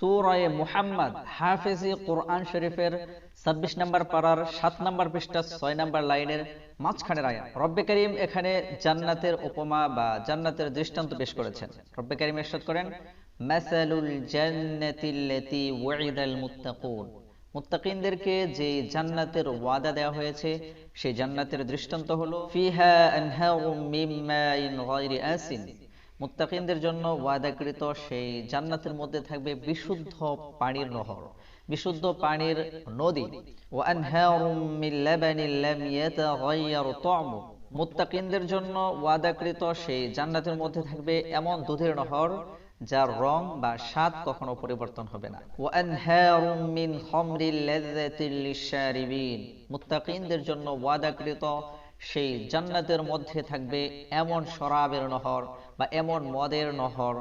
সুরায়ে মুহাম্মদ, হাফেজি কোরআন শরীফের ছাব্বিশ নম্বর পাড়ার সাত নম্বর পৃষ্ঠা ছয় নম্বর লাইনের মাঝখানের আয়া রব্বে করিম এখানে জান্নাতের উপমা বা জান্নাতের দৃষ্টান্ত পেশ করেছেন। রব্বে করিম এরশাদ করেন, মাসালুল জান্নাতিল্লাতি ওয়াইদাল মুত্তাকুন। মুত্তাকিনদেরকে যে জান্নাতের ওয়াদা দেওয়া হয়েছে, সেই জান্নাতের দৃষ্টান্ত হলো, ফিহা আনহারুম মিন গায়রি আসিন মুত্তাকিনদের জন্য ওয়াদাকৃত সেই জান্নাতের মধ্যে থাকবে বিশুদ্ধ পানির নহর, বিশুদ্ধ পানির নদী। মুত্তাকিনদের জন্য ওয়াদাকৃত সেই জান্নাতের মধ্যে থাকবে এমন দুধের নহর, যার রং বা স্বাদ কখনো পরিবর্তন হবে না। মুত্তাকিনদের জন্য ওয়াদাকৃত সেই জান্নাতের মধ্যে থাকবে এমন শরাবের নহর বা এমন মদের নহর।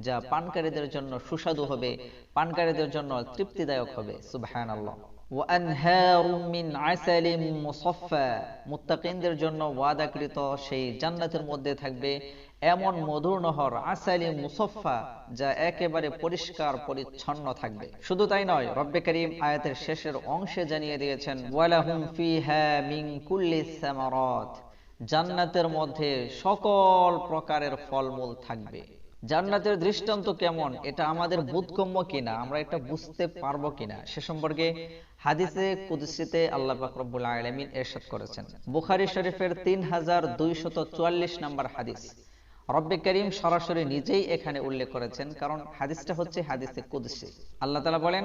যা পানকারীদের জন্য সুস্বাদু হবে, পানকারীদের জন্য তৃপ্তিদায়ক হবে। সুবাহ মুসাফফা থাকবে এমন মধুর নহর আসালিম মুসাফফা যা একেবারে পরিষ্কার পরিচ্ছন্ন থাকবে। শুধু তাই নয়, রব্বে করিম আয়াতের শেষের অংশে জানিয়ে দিয়েছেন, ওয়ালাহুম ফিহা কুল্লি সামারাত। জান্নাতের মধ্যে সকল প্রকারের ফলমূল থাকবে। জান্নাতের দৃষ্টান্ত কেমন? এটা আমাদের বোধগম্য কিনা? আমরা এটা বুঝতে পারব কিনা? সে সম্পর্কে হাদিসে কুদসিতে আল্লাহ পাক রব্বুল আলামিন ইরশাদ করেছেন। বুখারী শরীফের 3244 নম্বর হাদিস। রব্বে করিম সরাসরি নিজেই এখানে উল্লেখ করেছেন, কারণ হাদিসটা হচ্ছে হাদিসে কুদসি। আল্লাহ তালা বলেন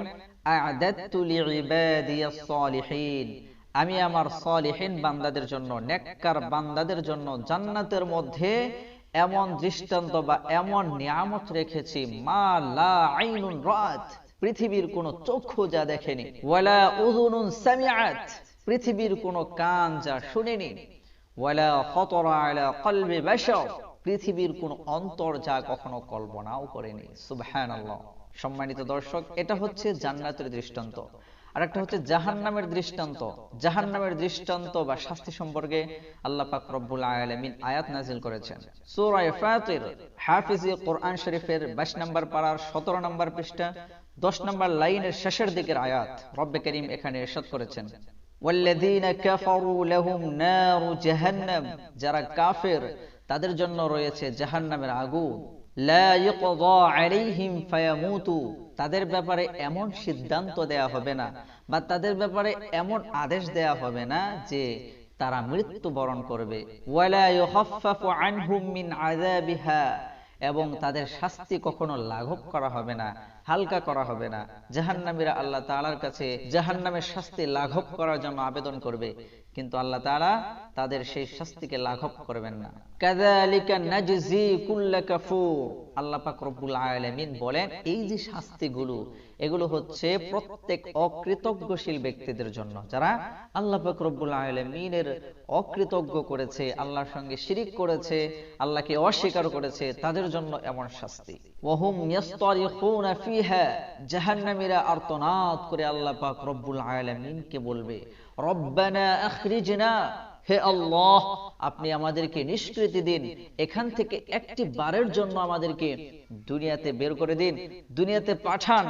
আমি আমার সলিহীন বান্দাদের জন্য, নেককার বান্দাদের জন্য জান্নাতের মধ্যে এমন দৃষ্টান্ত বা এমন নিয়ামত রেখেছি, মা লা আইনুন রাত, পৃথিবীর কোন চক্ষু যা দেখেনি, ওয়ালা উযুনুন সামিআত, পৃথিবীর কোন কান যা শুনেনি, ওয়ালা খাতারা আলা কলবি বাশার, পৃথিবীর কোন অন্তর যা কখনো কল্পনাও করেনি। সুবহানাল্লাহ। সম্মানিত দর্শক, এটা হচ্ছে জান্নাতের দৃষ্টান্ত। আরেকটা হচ্ছে জাহান্নামের দৃষ্টান্ত। জাহান্নামের দৃষ্টান্ত বা শাস্তি সম্পর্কে আল্লাহ পাক রব্বুল আলামিন আয়াত নাজিল করেছেন। সূরা ফাতির, হাফিজি কোরআন শরীফের 22 নম্বর পারার 17 নম্বর পৃষ্ঠা 10 নম্বর লাইনের শেষের দিকের আয়াত রব্বে করিম এখানে ইরশাদ করেছেন। ওয়াল্লাযীনা কাফারু লাহুম নারু জাহান্নাম, যারা কাফের, তাদের জন্য রয়েছে জাহান্নামের আগুন। লা ইউকযা আলাইহিম ফায়ামুতু। তাদের ব্যাপারে এমন সিদ্ধান্ত দেয়া হবে না বা তাদের ব্যাপারে এমন আদেশ দেয়া হবে না যে তারা মৃত্যু বরণ করবে এবং তাদের শাস্তি কখনো লাঘব করা হবে না। হালকা করা হবে না। জাহান্নামীরা আল্লাহ তাআলার কাছে জাহান্নামের শাস্তি লাঘব করার জন্য আবেদন করবে। কিন্তু আল্লাহ তাআলা তাদের সেই শাস্তিকে লাঘব করবেন না। বলেন, এই যে শাস্তিগুলো, এগুলো হচ্ছে প্রত্যেক অকৃতজ্ঞশীল ব্যক্তিদের জন্য। যারা আল্লাহ অকৃতজ্ঞ করেছে, আল্লাহর সঙ্গে শিরিক করেছে, আল্লাহকে অস্বীকার করেছে, তাদের জন্য এমন শাস্তি। ফিহা জাহান্নামীরা আর্তনাদ করে আল্লাহ পাক রব্বুল আলামিনকে বলবে, রব্বানা আখরিজনা, হে আল্লাহ, আপনি আমাদেরকে নিষ্কৃতি দিন, এখান থেকে একটি বারের জন্য আমাদেরকে দুনিয়াতে বের করে দিন, দুনিয়াতে পাঠান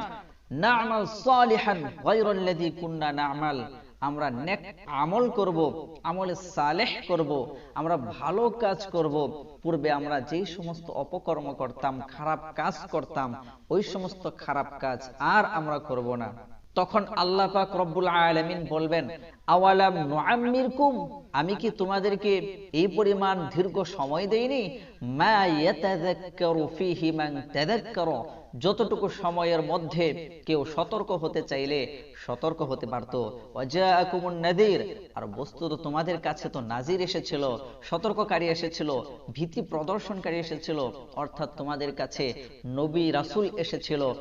না আমাল সালিহান গায়রুল্লাযী কুননা না'মাল। আমরা নেক আমল করব, আমলে সালেহ করব, আমরা ভালো কাজ করব। পূর্বে আমরা যেই সমস্ত অপকর্ম করতাম, খারাপ কাজ করতাম, ওই সমস্ত খারাপ কাজ আর আমরা করব না। তখন আল্লাহ পাক রব্বুল আলামিন বলবেন আওয়ালাম নুআম্মিরকুম? আমি কি তোমাদেরকে এই পরিমাণ দীর্ঘ সময় দেইনি? মা ইয়াতাযাক্কারু ফীহি মান তাযাক্কারা। যতটুকু সময়ের মধ্যে কেউ সতর্ক হতে চাইলে সতর্ক হতে পারত। নাযীর। আর বস্তুত তোমাদের কাছে তো নাজির এসেছিল, সতর্ককারী এসেছিল, ভীতি প্রদর্শনকারী এসেছিল, অর্থাৎ তোমাদের কাছে নবী রাসূল এসেছিল।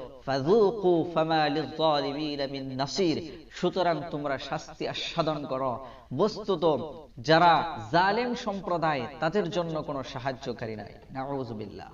সুতরাং তোমরা শাস্তি আস্বাদন করো। বস্তুত যারা জালেম সম্প্রদায় তাদের জন্য কোনো সাহায্যকারী নাই। নাউযুবিল্লাহ